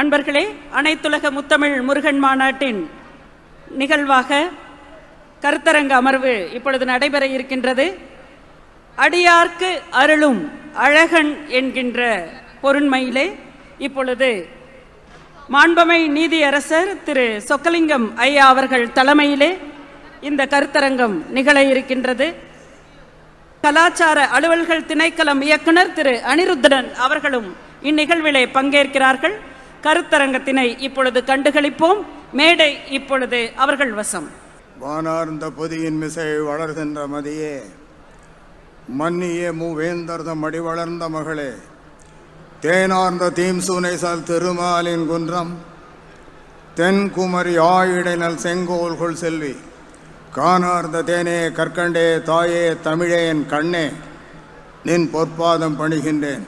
அன்பர்களே அனைத்துலக முத்தமிழ் முருகன் மாநாட்டின் நிகழ்வாக கருத்தரங்க அமர்வு இப்பொழுது நடைபெற இருக்கின்றது. அடியார்க்கு அருளும் அழகன் என்கின்ற பொருண்மையிலே இப்பொழுது மாண்பமை நீதியரசர் திரு சொக்கலிங்கம் ஐயா அவர்கள் தலைமையிலே இந்த கருத்தரங்கம் நிகழ இருக்கின்றது. கலாச்சார அலுவல்கள் திணைக்களம் இயக்குனர் திரு அனிருத்தரன் அவர்களும் இந்நிகழ்விலே பங்கேற்கிறார்கள். கருத்தரங்கத்தினை இப்பொழுது கண்டுகளிப்போம். மேடை இப்பொழுது அவர்கள் வசம். வானார்ந்த பொதியின் மிசை வளர்கின்ற மதியே மன்னியே மூவேந்தர்த மடி வளர்ந்த மகளே தேனார்ந்த தீம்சூனைசால் திருமாலின் குன்றம் தென்குமரி ஆயிடைனல் செங்கோல்குள் செல்வி காணார்ந்த தேனே கற்கண்டே தாயே தமிழே என் கண்ணே நின் பொற்பாதம் பணிகின்றேன்.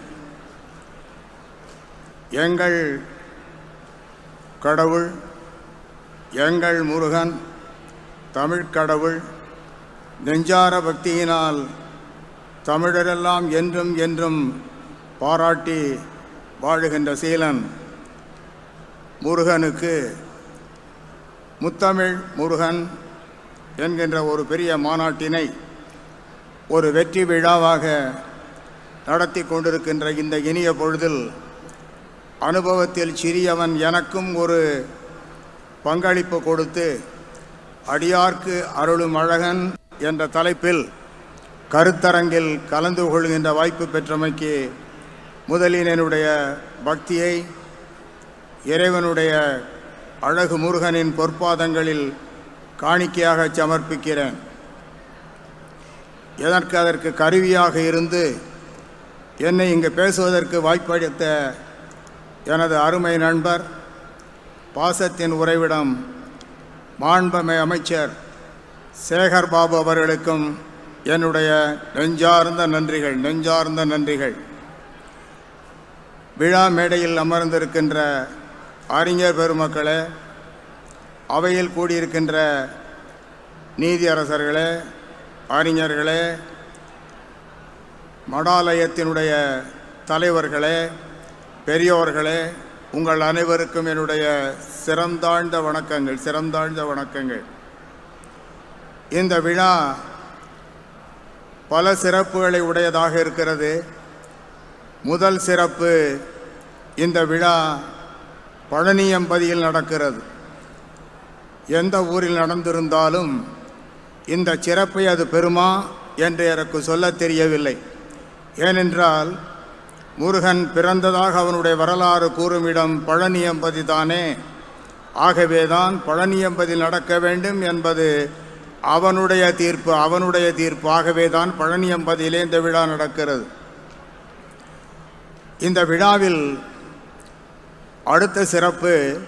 எங்கள் கடவுள் எங்கள் முருகன் தமிழ்க் கடவுள் நெஞ்சார பக்தியினால் தமிழரெல்லாம் என்றும் என்றும் பாராட்டி வாழுகின்ற சீலன் முருகனுக்கு முத்தமிழ் முருகன் என்கின்ற ஒரு பெரிய மாநாட்டினை ஒரு வெற்றி விழாவாக நடத்தி கொண்டிருக்கின்ற இந்த இனிய பொழுதில் அனுபவத்தில் சிறியவன் எனக்கும் ஒரு பங்களிப்பு கொடுத்து அடியார்க்கு அருளும் அழகன் என்ற தலைப்பில் கருத்தரங்கில் கலந்து கொள்கின்ற வாய்ப்பு பெற்றமைக்கு முதலில் என்னுடைய பக்தியை இறைவனுடைய அழகு முருகனின் பொற்பாதங்களில் காணிக்கையாக சமர்ப்பிக்கிறேன். எதற்கு அதற்கு கருவியாக இருந்து என்னை இங்கு பேசுவதற்கு வாய்ப்பளித்த எனது அருமை நண்பர் பாசத்தின் உறைவிடம் மாண்பமை அமைச்சர் சேகர் பாபு அவர்களுக்கும் என்னுடைய நெஞ்சார்ந்த நன்றிகள் நெஞ்சார்ந்த நன்றிகள். விழா மேடையில் அமர்ந்திருக்கின்ற அறிஞர் பெருமக்களே அவையில் கூடியிருக்கின்ற நீதியரசர்களே அறிஞர்களே மடாலயத்தினுடைய தலைவர்களே பெரியோர்களே உங்கள் அனைவருக்கும் என்னுடைய சிறந்தாழ்ந்த வணக்கங்கள் சிறந்தாழ்ந்த வணக்கங்கள். இந்த விழா பல சிறப்புகளை உடையதாக இருக்கிறது. முதல் சிறப்பு இந்த விழா பழனியம்பதியில் நடக்கிறது. எந்த ஊரில் நடந்திருந்தாலும் இந்த சிறப்பை அது பெறுமா என்று எனக்கு சொல்லத் தெரியவில்லை. ஏனென்றால் முருகன் பிறந்ததாக அவனுடைய வரலாறு கூறும் இடம் பழனியம்பதி தானே ஆகவேதான் பழனியம்பதில் நடக்க வேண்டும் என்பது அவனுடைய தீர்ப்பு அவனுடைய தீர்ப்பு. ஆகவேதான் பழனியம்பதியிலே இந்த விழா நடக்கிறது. இந்த விழாவில் அடுத்த சிறப்பு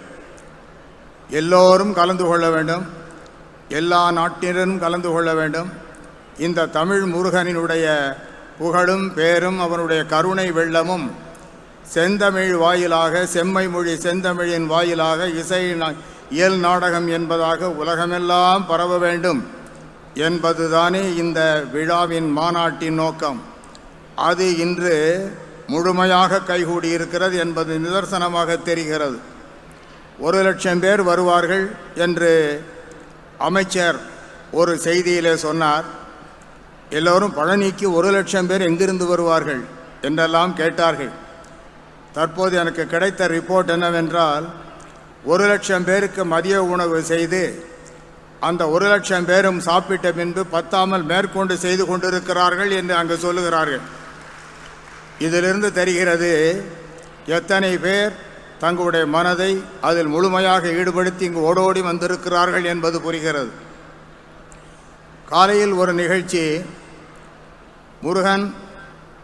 எல்லோரும் கலந்து கொள்ள வேண்டும். எல்லா நாட்டினரும் கலந்து கொள்ள வேண்டும். இந்த தமிழ் முருகனினுடைய புகழும் பேரும் அவனுடைய கருணை வெள்ளமும் செந்தமிழ் வாயிலாக செம்மை மொழி செந்தமிழின் வாயிலாக இசை இயல் நாடகம் என்பதாக உலகமெல்லாம் பரவ வேண்டும் என்பதுதானே இந்த விழாவின் மாநாட்டின் நோக்கம். அது இன்று முழுமையாக கைகூடியிருக்கிறது என்பது நிதர்சனமாக தெரிகிறது. ஒரு லட்சம் பேர் வருவார்கள் என்று அமைச்சர் ஒரு செய்தியிலே சொன்னார். எல்லோரும் பழனிக்கு ஒரு லட்சம் பேர் எங்கிருந்து வருவார்கள் என்றெல்லாம் கேட்டார்கள். தற்போது எனக்கு கிடைத்த ரிப்போர்ட் என்னவென்றால் ஒரு லட்சம் பேருக்கு மதிய உணவு செய்து அந்த ஒரு லட்சம் பேரும் சாப்பிட்ட பின்பு பத்தாமல் மேற்கொண்டு செய்து கொண்டிருக்கிறார்கள் என்று அங்கு சொல்லுகிறார்கள். இதிலிருந்து தெரிகிறது எத்தனை பேர் தங்களுடைய மனதை அதில் முழுமையாக ஈடுபடுத்தி இங்கு ஓடோடி வந்திருக்கிறார்கள் என்பது புரிகிறது. காலையில் ஒரு நிகழ்ச்சி முருகன்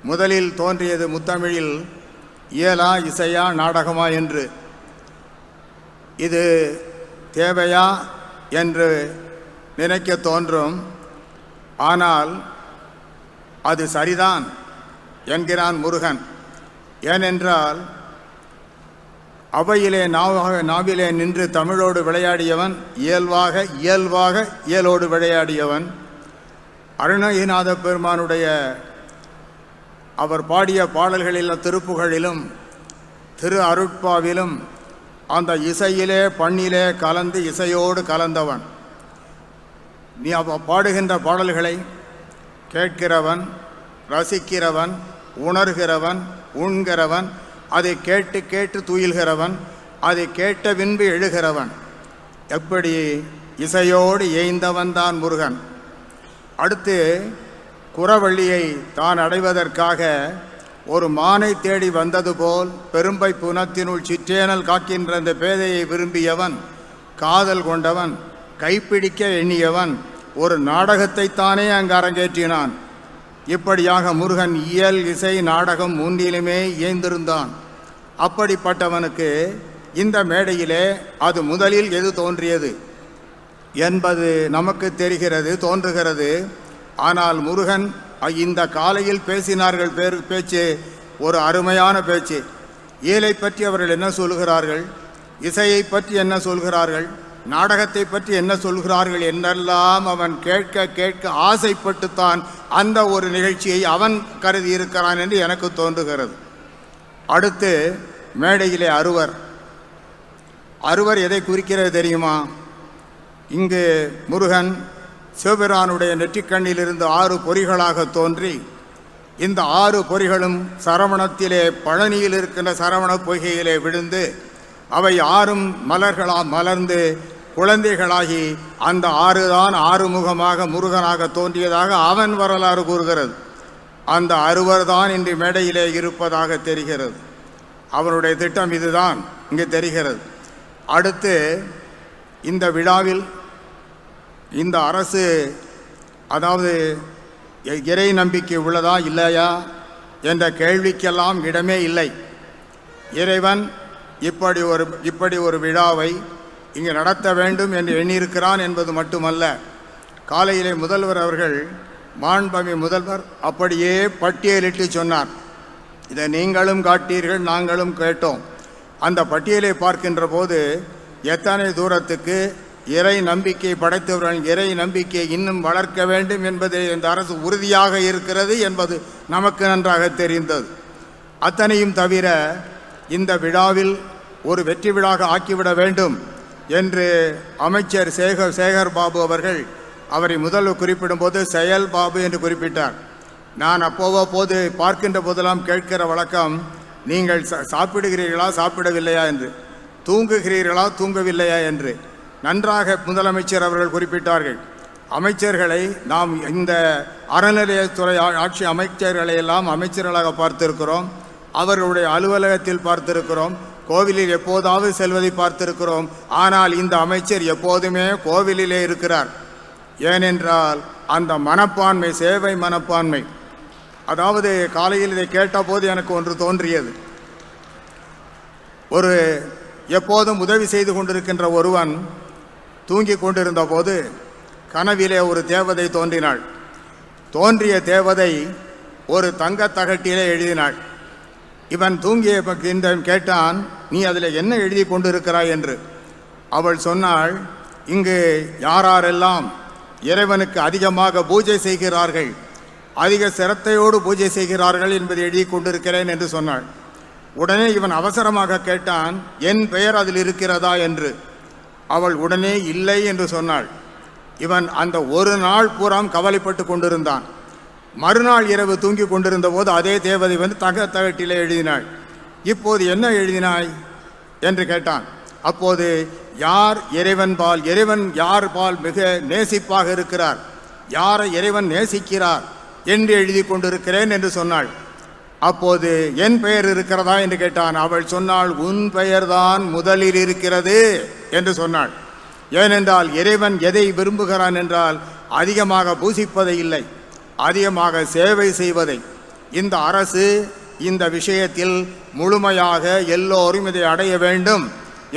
முதலில் தோன்றியது முத்தமிழில் இயலா இசையா நாடகமா? என்று. இது தேவையா? என்று நினைக்க தோன்றும். ஆனால் அது சரிதான் என்கிறான் முருகன். ஏனென்றால் அவையிலே நாவாக நாவிலே நின்று தமிழோடு விளையாடியவன் இயல்பாக இயல்பாக இயலோடு விளையாடியவன் அருணகிநாத பெருமானுடைய அவர் பாடிய பாடல்களில் திருப்புகழிலும் திரு அருட்பாவிலும் அந்த இசையிலே பண்ணிலே கலந்து இசையோடு கலந்தவன். நீ அவ பாடுகின்ற பாடல்களை கேட்கிறவன் ரசிக்கிறவன் உணர்கிறவன் உண்கிறவன் அதை கேட்டு கேட்டு துயில்கிறவன் அதை கேட்ட பின்பு எழுகிறவன். எப்படி இசையோடு ஏய்ந்தவன் தான் முருகன். அடுத்து குறவள்ளியை தான் அடைவதற்காக ஒரு மானை தேடி வந்தது போல் பெரும்பை புனத்தினுள் சிற்றேனல் காக்கின்ற அந்த பேதையை விரும்பியவன் காதல் கொண்டவன் கைப்பிடிக்க எண்ணியவன் ஒரு நாடகத்தைத்தானே அங்கு அரங்கேற்றினான். இப்படியாக முருகன் இயல் இசை நாடகம் மூன்றிலுமே இயைந்திருந்தான். அப்படிப்பட்டவனுக்கு இந்த மேடையிலே அது முதலில் எது தோன்றியது? என்பது நமக்கு தெரிகிறது தோன்றுகிறது. ஆனால் முருகன் இந்த காலையில் பேசினார்கள் பேர் பேச்சு ஒரு அருமையான பேச்சு. இயலை பற்றி அவர்கள் என்ன சொல்கிறார்கள்? இசையை பற்றி என்ன சொல்கிறார்கள்? நாடகத்தை பற்றி என்ன சொல்கிறார்கள் என்றெல்லாம் அவன் கேட்க கேட்க ஆசைப்பட்டுத்தான் அந்த ஒரு நிகழ்ச்சியை அவன் கருதி இருக்கிறான் என்று எனக்கு தோன்றுகிறது. அடுத்து மேடையிலே அறுவர் அறுவர் எதை குறிக்கிறது தெரியுமா? இங்கு முருகன் சிவபிரானுடைய நெற்றிக்கண்ணிலிருந்து ஆறு பொறிகளாக தோன்றி இந்த ஆறு பொறிகளும் சரவணத்திலே பழனியில் இருக்கின்ற சரவண பொய்கையிலே விழுந்து அவை ஆறும் மலர்களா மலர்ந்து குழந்தைகளாகி அந்த ஆறுதான் ஆறுமுகமாக முருகனாக தோன்றியதாக அவன் வரலாறு கூறுகிறது. அந்த அறுவர் தான் இன்று மேடையிலே இருப்பதாக தெரிகிறது. அவனுடைய திட்டம் இதுதான் இங்கே தெரிகிறது. அடுத்து இந்த விழாவில் இந்த அரசு அதாவது இறை நம்பிக்கை உள்ளதா இல்லையா என்ற கேள்விக்கெல்லாம் இடமே இல்லை. இறைவன் இப்படி ஒரு இப்படி ஒரு விழாவை இங்கு நடத்த வேண்டும் என்று எண்ணியிருக்கிறான் என்பது மட்டுமல்ல. காலையிலே முதல்வர் அவர்கள் மாண்பமி முதல்வர் அப்படியே பட்டியலிட்டு சொன்னார். இதை நீங்களும் காட்டீர்கள் நாங்களும் கேட்டோம். அந்த பட்டியலை பார்க்கின்ற போது எத்தனை தூரத்துக்கு இறை நம்பிக்கை படைத்தவர்கள் இறை நம்பிக்கை இன்னும் வளர்க்க வேண்டும் என்பதே இந்த அரசு உறுதியாக இருக்கிறது என்பது நமக்கு நன்றாக தெரிந்தது. அத்தனையும் தவிர இந்த விழாவில் ஒரு வெற்றி விழாக ஆக்கிவிட வேண்டும் என்று அமைச்சர் சேகர் சேகர் பாபு அவர்கள் அவரை முதல்வர் குறிப்பிடும்போது செயல் பாபு என்று குறிப்பிட்டார். நான் அப்போவோ போது பார்க்கின்ற போதெல்லாம் கேட்கிற வழக்கம் நீங்கள் சாப்பிடுகிறீர்களா சாப்பிடவில்லையா? என்று. தூங்குகிறீர்களா தூங்கவில்லையா? என்று. நன்றாக முதலமைச்சர் அவர்கள் குறிப்பிட்டார்கள். அமைச்சர்களை நாம் இந்த அறநிலையத்துறை ஆட்சி அமைச்சர்களை எல்லாம் அமைச்சர்களாக பார்த்திருக்கிறோம். அவர்களுடைய அலுவலகத்தில் பார்த்திருக்கிறோம். கோவிலில் எப்போதாவது செல்வதை பார்த்திருக்கிறோம். ஆனால் இந்த அமைச்சர் எப்போதுமே கோவிலிலே இருக்கிறார். ஏனென்றால் அந்த மனப்பான்மை சேவை மனப்பான்மை. அதாவது காலையில் இதை கேட்டபோது எனக்கு ஒன்று தோன்றியது. ஒரு எப்போதும் உதவி செய்து கொண்டிருக்கின்ற ஒருவன் தூங்கிக் கொண்டிருந்த போது கனவிலே ஒரு தேவதை தோன்றினாள். தோன்றிய தேவதை ஒரு தங்கத் தகட்டிலே எழுதினாள். இவன் தூங்கிய ப- கேட்டான் நீ அதில் என்ன எழுதி கொண்டிருக்கிறாய்? என்று. அவள் சொன்னாள் இங்கு யாரெல்லாம் இறைவனுக்கு அதிகமாக பூஜை செய்கிறார்கள் அதிக சிரத்தையோடு பூஜை செய்கிறார்கள் என்பதை எழுதி கொண்டிருக்கிறேன் என்று சொன்னாள். உடனே இவன் அவசரமாக கேட்டான் என் பெயர் அதில் இருக்கிறதா? என்று. அவள் உடனே இல்லை என்று சொன்னாள். இவன் அந்த ஒரு நாள் பூராம் கவலைப்பட்டு கொண்டிருந்தான். மறுநாள் இரவு தூங்கி கொண்டிருந்த போது அதே தேவதை வந்து தக தகட்டிலே எழுதினாள். இப்போது என்ன எழுதினாய்? என்று கேட்டான். அப்போது யார் இறைவன் பால் இறைவன் யார் பால் மிக நேசிப்பாக இருக்கிறார்? யாரை இறைவன் நேசிக்கிறார் என்று எழுதி கொண்டிருக்கிறேன் என்று சொன்னாள். அப்போது என் பெயர் இருக்கிறதா? என்று கேட்டான். அவள் சொன்னாள் உன் பெயர்தான் முதலில் இருக்கிறது. என்று சொன்னாள். ஏனென்றால் இறைவன் எதை விரும்புகிறான் என்றால் அதிகமாக பூசிப்பதை இல்லை அதிகமாக சேவை செய்வதை. இந்த அரசு இந்த விஷயத்தில் முழுமையாக எல்லோரும் இதை அடைய வேண்டும்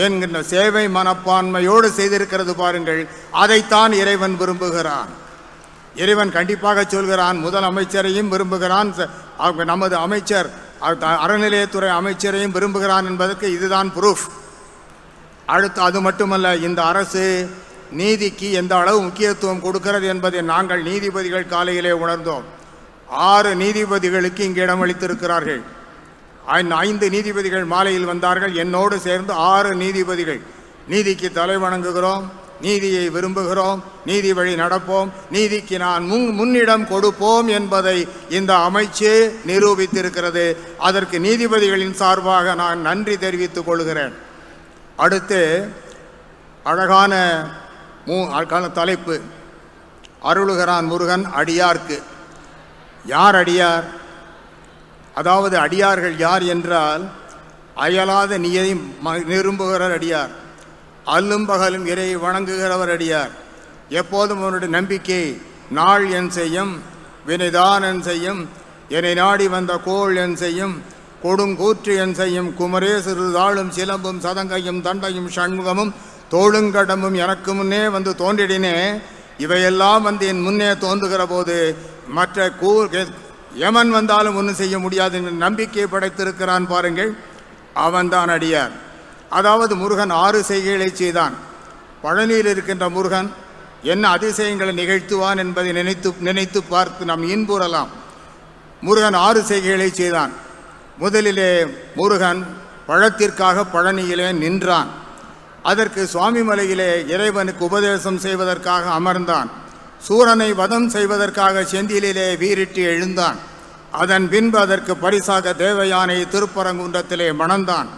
என்கின்ற சேவை மனப்பான்மையோடு செய்திருக்கிறது பாருங்கள். அதைத்தான் இறைவன் விரும்புகிறான். இறைவன் கண்டிப்பாக சொல்கிறான் முதல் அமைச்சரையும் விரும்புகிறான் நமது அமைச்சர் அறநிலையத்துறை அமைச்சரையும் விரும்புகிறான் என்பதற்கு இதுதான் ப்ரூஃப் அடுத்து அது மட்டுமல்ல இந்த அரசு நீதிக்கு எந்த அளவு முக்கியத்துவம் கொடுக்கிறது என்பதை நாங்கள் நீதிபதிகள் காலையிலே உணர்ந்தோம். ஆறு நீதிபதிகளுக்கு இங்கு இடமளித்திருக்கிறார்கள். ஐந்து- ஐந்து நீதிபதிகள் மாலையில் வந்தார்கள். என்னோடு சேர்ந்து ஆறு நீதிபதிகள் நீதிக்கு தலை வணங்குகிறோம் நீதியை விரும்புகிறோம் நீதி வழி நடப்போம் நீதிக்கு நான் முன் முன்னிடம் கொடுப்போம் என்பதை இந்த அமைச்சு நிரூபித்திருக்கிறது. அதற்கு நீதிபதிகளின் சார்பாக நான் நன்றி தெரிவித்துக் கொள்கிறேன். அடுத்து அழகான மூ அழகான தலைப்பு. அருளுகிறான் முருகன் அடியார்க்கு. யார் அடியார்? அதாவது அடியார்கள் யார் என்றால் அயலாத நீயை ம- நிரும்புகிறவர் அடியார். அல்லும் பகலும் இறையை வணங்குகிறவர் அடியார். எப்போதும் அவனுடைய நம்பிக்கை நாள் என் செய்யும் வினைதான் என் செய்யும் என்னை நாடி வந்த கோள் என் செய்யும் கொடுங்கூற்று என் செய்யும் குமரே சிறுதாளும் சிலம்பும் சதங்கையும் தண்டையும் சண்முகமும் தோளுங்கடமும் எனக்கு முன்னே வந்து தோன்றிடினே. இவையெல்லாம் வந்து என் முன்னே தோன்றுகிற போது மற்ற கூ யமன் வந்தாலும் ஒன்றும் செய்ய முடியாது என்ற நம்பிக்கை படைத்திருக்கிறான் பாருங்கள். அவன்தான் அடியார். அதாவது முருகன் ஆறு செய்கைகளை செய்தான். பழனியில் இருக்கின்ற முருகன் என்ன அதிசயங்களை நிகழ்த்துவான் என்பதை நினைத்து நினைத்து பார்த்து நாம் இன்புறலாம். முருகன் ஆறு செய்கைகளை செய்தான். முதலிலே முருகன் பழத்திற்காக பழனியிலே நின்றான். அதற்கு சுவாமிமலையிலே இறைவனுக்கு உபதேசம் செய்வதற்காக அமர்ந்தான். சூரனை வதம் செய்வதற்காக செந்திலிலே வீறிட்டு எழுந்தான். அதன் பின்பு அதற்கு பரிசாக தேவயானை திருப்பரங்குன்றத்திலே மணந்தான்.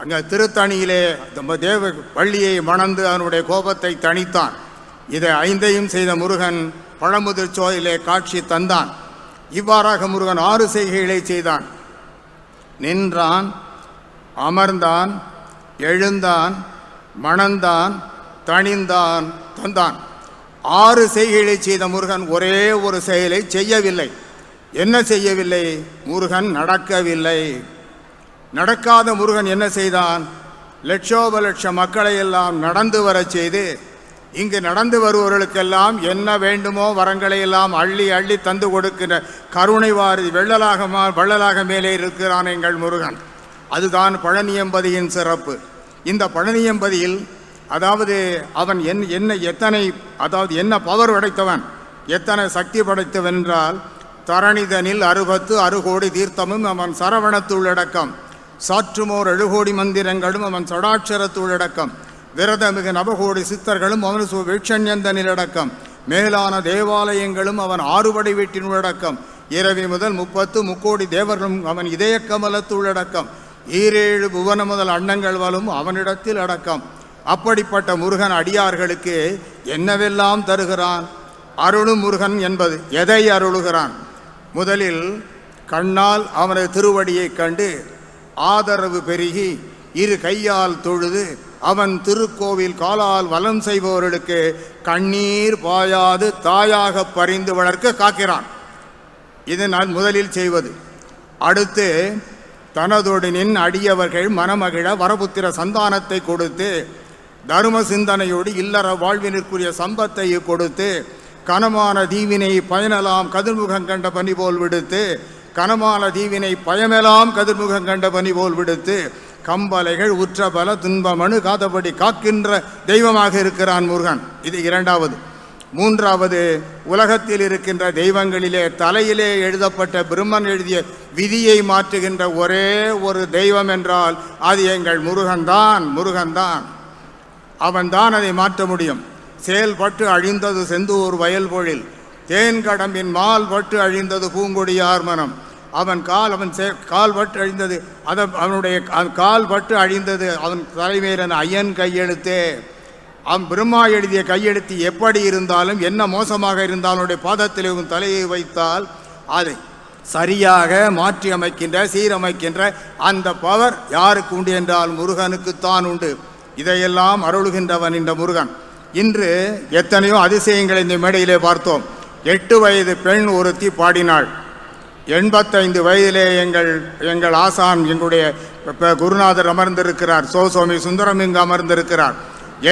அங்கே திருத்தணியிலே நம்ம தேவ பள்ளியை மணந்து அவனுடைய கோபத்தை தணித்தான். இதை ஐந்தையும் செய்த முருகன் பழமுதிர் சோயிலே காட்சி தந்தான். இவ்வாறாக முருகன் ஆறு செய்கைகளை செய்தான். நின்றான் அமர்ந்தான் எழுந்தான் மணந்தான் தணிந்தான் தந்தான். ஆறு செய்கைகளை செய்த முருகன் ஒரே ஒரு செயலை செய்யவில்லை. என்ன செய்யவில்லை? முருகன் நடக்கவில்லை. நடக்காத முருகன் என்ன செய்தான்? லட்சோப லட்ச மக்களை எல்லாம் நடந்து வரச் செய்து இங்கு நடந்து வருபவர்களுக்கெல்லாம் என்ன வேண்டுமோ வரங்களை எல்லாம் அள்ளி அள்ளி தந்து கொடுக்கிற கருணை வாரி வெள்ளலாக மா வள்ளலாக மேலே இருக்கிறான் எங்கள் முருகன். அதுதான் பழனியம்பதியின் சிறப்பு. இந்த பழனியம்பதியில் அதாவது அவன் என் என்ன எத்தனை அதாவது என்ன பவர் படைத்தவன் எத்தனை சக்தி படைத்தவன் என்றால் தரணிதனில் அறுபத்து அறுகோடி தீர்த்தமும் அவன் சரவணத்துள்ளடக்கம் சாற்றுமோர் எழுகோடி மந்திரங்களும் அவன் சடாட்சரத்துள்ளடக்கம் விரதமிகு நவகோடி சித்தர்களும் அவன் சு வீட்சண்யந்தனிலடக்கம் மேலான தேவாலயங்களும் அவன் ஆறுபடை வீட்டினுள்ளடக்கம் இரவி முதல் முப்பத்து முக்கோடி தேவர்களும் அவன் இதய கமலத்துள்ளடக்கம் ஈரேழு புவன முதல் அன்னங்கள் வலும் அவனிடத்தில் அடக்கம். அப்படிப்பட்ட முருகன் அடியார்களுக்கு என்னவெல்லாம் தருகிறான்? அருளும் முருகன் என்பது எதை அருளுகிறான்? முதலில் கண்ணால் அவனது திருவடியைக் கண்டு ஆதரவு பெருகி இரு கையால் தொழுது அவன் திருக்கோவில் காலால் வலம் செய்பவர்களுக்கு கண்ணீர் பாயாது தாயாக பறிந்து வளர்க்க காக்கிறான். இது நான் முதலில் செய்வது அடுத்து தனதோடு நின் அடியவர்கள் மனமகிழ வரபுத்திர சந்தானத்தை கொடுத்து தரும சிந்தனையோடு இல்லற வாழ்வினிற்குரிய சம்பத்தை கொடுத்து கனமான தீவினை பயனலாம் கதிர்முகம் கண்ட பணி போல் விடுத்து கனமான தீவினை பயமெலாம் கதிர்முகம் கண்ட பணி போல் விடுத்து கம்பலைகள் உற்ற பல துன்பமனு காதபடி காக்கின்ற தெய்வமாக இருக்கிறான் முருகன். இது இரண்டாவது. மூன்றாவது உலகத்தில் இருக்கின்ற தெய்வங்களிலே தலையிலே எழுதப்பட்ட பிரம்மன் எழுதிய விதியை மாற்றுகின்ற ஒரே ஒரு தெய்வம் என்றால் அது எங்கள் முருகன்தான் முருகன்தான். அவன்தான் அதை மாற்ற முடியும். செயல்பட்டு அழிந்தது செந்தூர் வயல்பொழில் தேன்கடம்பின் தேன் கடம்பின் மால் பட்டு அழிந்தது பூங்கொடியார் மனம் அவன் கால் அவன் சே கால் பட்டு அழிந்தது. அதன் அவனுடைய கால் பட்டு அழிந்தது. அவன் தலைமையிலன் ஐயன் கையெழுத்தே. அவன் பிரம்மா எழுதிய கையெழுத்து எப்படி இருந்தாலும் என்ன மோசமாக இருந்தாலும் அவனுடைய பாதத்திலே உன் தலையை வைத்தால் அதை சரியாக மாற்றி அமைக்கின்ற சீரமைக்கின்ற அந்த பவர் யாருக்கு உண்டு என்றால் முருகனுக்குத்தான் உண்டு. இதையெல்லாம் அருளுகின்றவன் இந்த முருகன். இன்று எத்தனையோ அதிசயங்களை இந்த மேடையிலே பார்த்தோம். எட்டு வயது பெண் ஒருத்தி பாடினாள். எண்பத்தைந்து வயதிலே எங்கள் எங்கள் ஆசான் எங்களுடைய குருநாதர் அமர்ந்திருக்கிறார். சோசோமி சுந்தரம் இங்கு அமர்ந்திருக்கிறார்.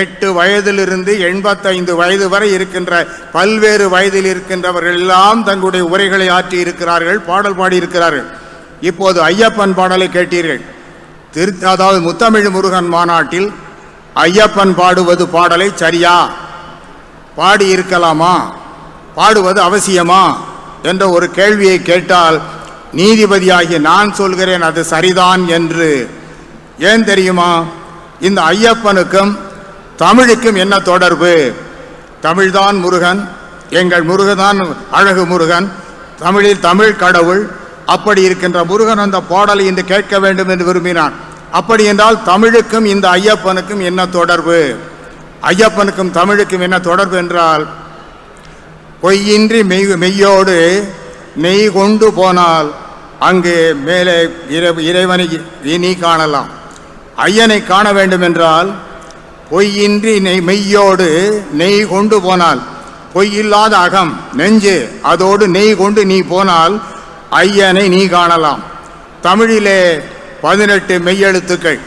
எட்டு வயதிலிருந்து எண்பத்தைந்து வயது வரை இருக்கின்ற பல்வேறு வயதில் இருக்கின்றவர்கள் எல்லாம் தங்களுடைய உரைகளை ஆற்றி இருக்கிறார்கள் பாடல் பாடியிருக்கிறார்கள். இப்போது ஐயப்பன் பாடலை கேட்டீர்கள். திரு அதாவது முத்தமிழ் முருகன் மாநாட்டில் ஐயப்பன் பாடுவது பாடலை சரியா? பாடி இருக்கலாமா பாடுவது அவசியமா? என்ற ஒரு கேள்வியை கேட்டால் நீதிபதியாகி நான் சொல்கிறேன் அது சரிதான் என்று. ஏன் தெரியுமா? இந்த ஐயப்பனுக்கும் தமிழுக்கும் என்ன தொடர்பு? தமிழ்தான் முருகன் எங்கள் முருகன் அழகு முருகன் தமிழில் தமிழ் கடவுள் அப்படி இருக்கின்ற முருகன் அந்த பாடலை இன்று கேட்க வேண்டும் என்று விரும்பினான். அப்படி என்றால் தமிழுக்கும் இந்த ஐயப்பனுக்கும் என்ன தொடர்பு? ஐயப்பனுக்கும் தமிழுக்கும் என்ன தொடர்பு என்றால் பொய்யின்றி மெய் மெய்யோடு நெய் கொண்டு போனால் அங்கு மேலே இறை- இறைவனை நீ காணலாம். ஐயனை காண வேண்டும் என்றால் பொய்யின்றி நெய் மெய்யோடு நெய் கொண்டு போனால் பொய்யில்லாத அகம் நெஞ்சு அதோடு நெய் கொண்டு நீ போனால் ஐயனை நீ காணலாம். தமிழிலே பதினெட்டு மெய்யெழுத்துக்கள்.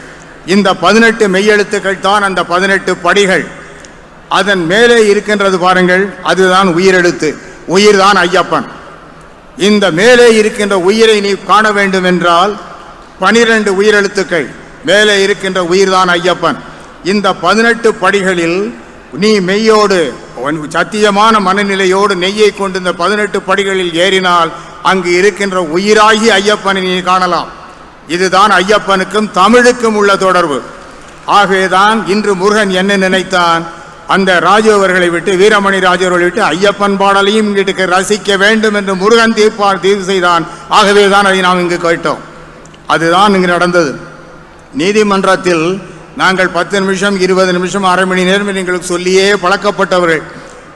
இந்த பதினெட்டு மெய்யெழுத்துக்கள் தான் அந்த பதினெட்டு படிகள். அதன் மேலே இருக்கின்றது பாருங்கள் அதுதான் உயிரெழுத்து. உயிர் தான் ஐயப்பன். இந்த மேலே இருக்கின்ற உயிரை நீ காண வேண்டும் என்றால் பனிரெண்டு உயிரெழுத்துக்கள் மேலே இருக்கின்ற உயிர்தான் ஐயப்பன். இந்த பதினெட்டு படிகளில் நீ மெய்யோடு உன் சத்தியமான மனநிலையோடு நெய்யை கொண்டு இந்த பதினெட்டு படிகளில் ஏறினால் அங்கு இருக்கின்ற உயிராகி ஐயப்பனை நீ காணலாம். இதுதான் ஐயப்பனுக்கும் தமிழுக்கும் உள்ள தொடர்பு. ஆகவேதான் இன்று முருகன் என்ன நினைத்தான் அந்த ராஜு அவர்களை விட்டு வீரமணி ராஜு அவர்களை விட்டு ஐயப்பன் பாடலையும் இங்கிட்டு ரசிக்க வேண்டும் என்று முருகன் தீர்ப்பார் தீர்வு செய்தான். ஆகவே தான் அதை நாம் இங்கு கேட்டோம். அதுதான் இங்கு நடந்தது. நீதிமன்றத்தில் நாங்கள் பத்து நிமிஷம் இருபது நிமிஷம் அரை மணி நேரம் எங்களுக்கு சொல்லியே பழக்கப்பட்டவர்கள்.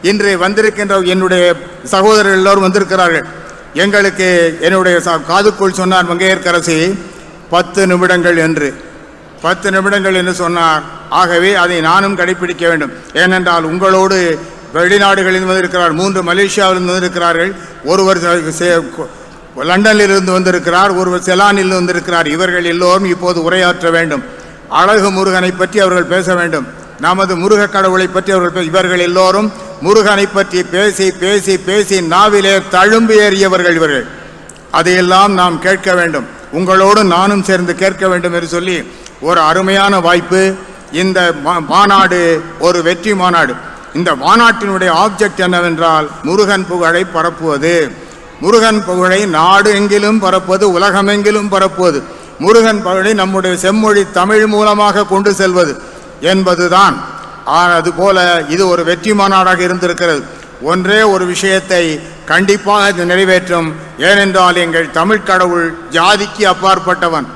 இன்று வந்திருக்கின்ற என்னுடைய சகோதரர் எல்லோரும் வந்திருக்கிறார்கள். எங்களுக்கு என்னுடைய காதுக்குள் சொன்னார் மங்கையர்கரசி பத்து நிமிடங்கள் என்று. பத்து நிமிடங்கள் என்று சொன்னார். ஆகவே அதை நானும் கடைபிடிக்க வேண்டும். ஏனென்றால் உங்களோடு வெளிநாடுகளில் வந்திருக்கிறார் மூன்று மலேசியாவிலிருந்து வந்திருக்கிறார்கள். ஒருவர் லண்டனிலிருந்து சே- லண்டனில் இருந்து வந்திருக்கிறார் ஒருவர் செலானில் வந்திருக்கிறார். இவர்கள் எல்லோரும் இப்போது உரையாற்ற வேண்டும். அழகு முருகனை பற்றி அவர்கள் பேச வேண்டும். நமது முருக கடவுளை பற்றி அவர்கள் இவர்கள் எல்லோரும் முருகனை பற்றி பேசி பேசி பேசி நாவிலே தழும்பு ஏறியவர்கள் இவர்கள். அதையெல்லாம் நாம் கேட்க வேண்டும். உங்களோடு நானும் சேர்ந்து கேட்க வேண்டும் என்று சொல்லி ஒரு அருமையான வாய்ப்பு. இந்த மா- மாநாடு ஒரு வெற்றி மாநாடு. இந்த மாநாட்டினுடைய ஆப்ஜெக்ட் என்னவென்றால் முருகன் புகழை பரப்புவது. முருகன் புகழை நாடு எங்கிலும் பரப்புவது உலகமெங்கிலும் பரப்புவது. முருகன் புகழை நம்முடைய செம்மொழி தமிழ் மூலமாக கொண்டு செல்வது என்பதுதான். அதுபோல இது ஒரு வெற்றி மாநாடாக இருந்திருக்கிறது. ஒன்றே ஒரு விஷயத்தை கண்டிப்பாக இது நிறைவேற்றும். ஏனென்றால் எங்கள் தமிழ் கடவுள் ஜாதிக்கு அப்பாற்பட்டவன்.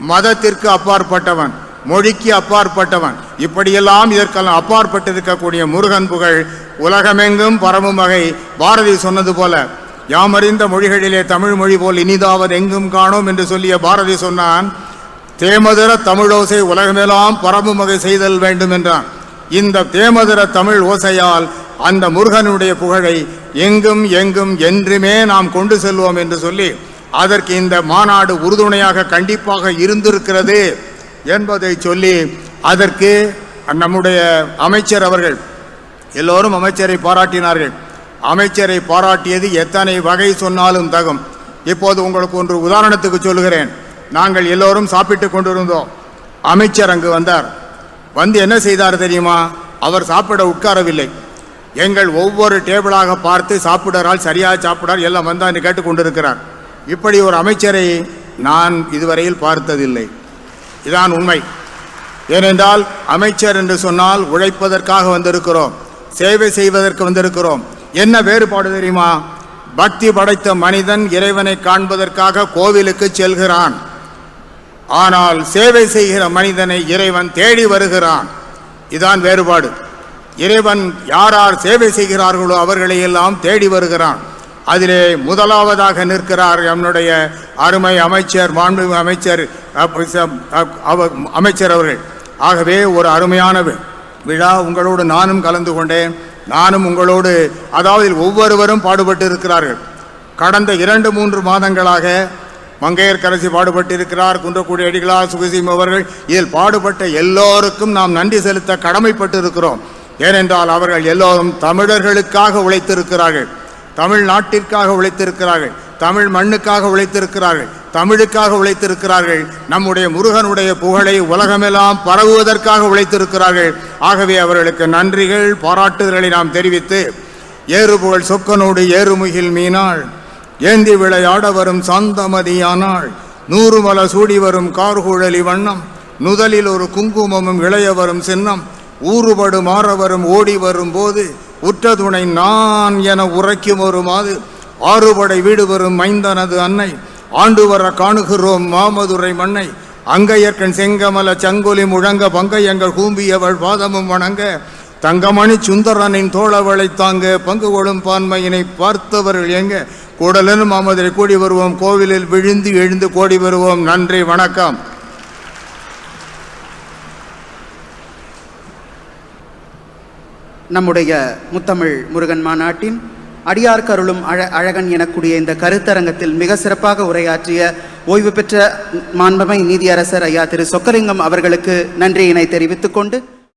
மதத்திற்கு அப்பாற்பட்டவன் மொழிக்கு அப்பாற்பட்டவன் இப்படியெல்லாம் இதற்கெல்லாம் அப்பாற்பட்டிருக்கக்கூடிய முருகன் புகழ் உலகமெங்கும் பரவும் வகை. பாரதி சொன்னது போல யாமறிந்த மொழிகளிலே தமிழ் மொழி போல் இனிதாவது எங்கும் காணோம் என்று சொல்லிய பாரதி சொன்னான் தேமதுர தமிழோசை உலகமெல்லாம் பரவும் வகை செய்தல் வேண்டும் என்றான். இந்த தேமதுர தமிழ் ஓசையால் அந்த முருகனுடைய புகழை எங்கும் எங்கும் என்றுமே நாம் கொண்டு செல்வோம் என்று சொல்லி அதற்கு இந்த மாநாடு உறுதுணையாக கண்டிப்பாக இருந்திருக்கிறது என்பதை சொல்லி அதற்கு நம்முடைய அமைச்சர் அவர்கள் எல்லோரும் அமைச்சரை பாராட்டினார்கள். அமைச்சரை பாராட்டியது எத்தனை வகை சொன்னாலும் தகும். இப்போது உங்களுக்கு ஒன்று உதாரணத்துக்கு சொல்லுகிறேன். நாங்கள் எல்லோரும் சாப்பிட்டு கொண்டிருந்தோம். அமைச்சர் அங்கு வந்தார். வந்து என்ன செய்தார் தெரியுமா? அவர் சாப்பிட உட்காரவில்லை. எங்கள் ஒவ்வொரு டேபிளாக பார்த்து சாப்பிடறால் சரியாக சாப்பிடார் எல்லாம் வந்தா என்று கேட்டுக்கொண்டிருக்கிறார் இப்படி ஒரு அமைச்சரை நான் இதுவரையில் பார்த்ததில்லை. இதான் உண்மை. ஏனென்றால் அமைச்சர் என்று சொன்னால் உழைப்பதற்காக வந்திருக்கிறோம் சேவை செய்வதற்கு வந்திருக்கிறோம். என்ன வேறுபாடு தெரியுமா? பக்தி படைத்த மனிதன் இறைவனை காண்பதற்காக கோவிலுக்கு செல்கிறான். ஆனால் சேவை செய்கிற மனிதனை இறைவன் தேடி வருகிறான். இதான் வேறுபாடு. இறைவன் யார் யார் சேவை செய்கிறார்களோ அவர்களை எல்லாம் தேடி வருகிறான். அதிலே முதலாவதாக நிற்கிறார் நம்முடைய அருமை அமைச்சர் மாண்புமிகு அமைச்சர் அமைச்சர் அவர்கள். ஆகவே ஒரு அருமையான விழா உங்களோடு நானும் கலந்து கொண்டேன். நானும் உங்களோடு அதாவது ஒவ்வொருவரும் பாடுபட்டு இருக்கிறார்கள். கடந்த இரண்டு மூன்று மாதங்களாக மங்கையர்கரசி பாடுபட்டிருக்கிறார் குன்றக்கூடிய அடிகளார் சுகசீம் அவர்கள். இதில் பாடுபட்ட எல்லோருக்கும் நாம் நன்றி செலுத்த கடமைப்பட்டு இருக்கிறோம் ஏனென்றால் அவர்கள் எல்லோரும் தமிழர்களுக்காக உழைத்திருக்கிறார்கள். தமிழ் நாட்டிற்காக உழைத்திருக்கிறார்கள். தமிழ் மண்ணுக்காக உழைத்திருக்கிறார்கள். தமிழுக்காக உழைத்திருக்கிறார்கள். நம்முடைய முருகனுடைய புகழை உலகமெல்லாம் பரவுவதற்காக உழைத்திருக்கிறார்கள். ஆகவே அவர்களுக்கு நன்றிகள் பாராட்டுதல்களை நாம் தெரிவித்து ஏறுபுகழ் சொக்கனோடு ஏறுமுகில் மீனாள் ஏந்தி விளையாட வரும் சாந்தமதியானாள் நூறு மல சூடி வரும் கார்குழலி வண்ணம் நுதலில் ஒரு குங்குமமும் இளைய வரும் சின்னம் ஊறுபடு மாற வரும் ஓடி வரும் போது உற்ற துணை நான் என உரைக்கும் ஒரு மாது. ஆறுபடை வீடு வரும் மைந்தனது அன்னை. ஆண்டு வர காணுகிறோம் மாமதுரை மண்ணை அங்கையற்கண் செங்கமல சங்கொலி முழங்க பங்கையங்கள் கூம்பியவள் பாதமும் வணங்க. தங்கமணி சுந்தரனின் தோழவளை தாங்க பங்கு கொள்ளும் பான்மையினை பார்த்தவர்கள் எங்க. கூடலனும் மாமதுரை கூடி வருவோம். கோவிலில் விழுந்து எழுந்து கோடி வருவோம். நன்றி வணக்கம். நம்முடைய முத்தமிழ் முருகன் மாநாட்டின் அடியார் கருளும் அழ அழகன் எனக்கூடிய இந்த கருத்தரங்கத்தில் மிக சிறப்பாக உரையாற்றிய ஓய்வு பெற்ற மாண்பமை நீதியரசர் ஐயா திரு சொக்கலிங்கம் அவர்களுக்கு நன்றியினை தெரிவித்துக் கொண்டு